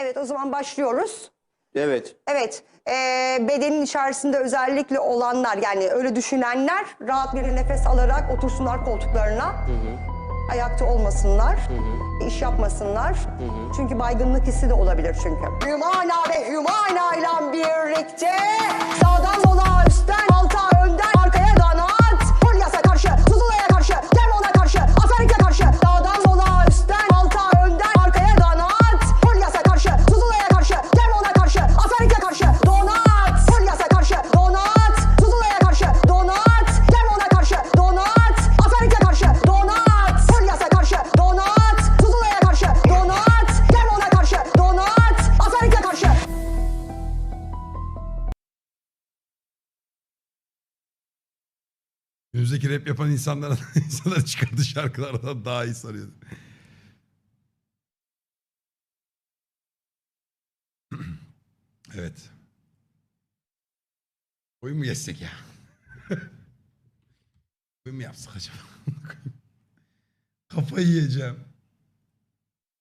Evet o zaman başlıyoruz. Evet. Evet, eee, bedenin içerisinde özellikle olanlar yani öyle düşünenler rahat bir nefes alarak otursunlar koltuklarına. Ayakta olmasınlar, iş yapmasınlar. Çünkü baygınlık hissi de olabilir çünkü. Hümana ve Hümana ile birlikte Önümüzdeki rap yapan insanlara insanlar çıkardığı şarkılardan daha iyi sarıyor. evet. Oyun mu geçsek ya? Oyun mu yapsak acaba? Kafayı yiyeceğim.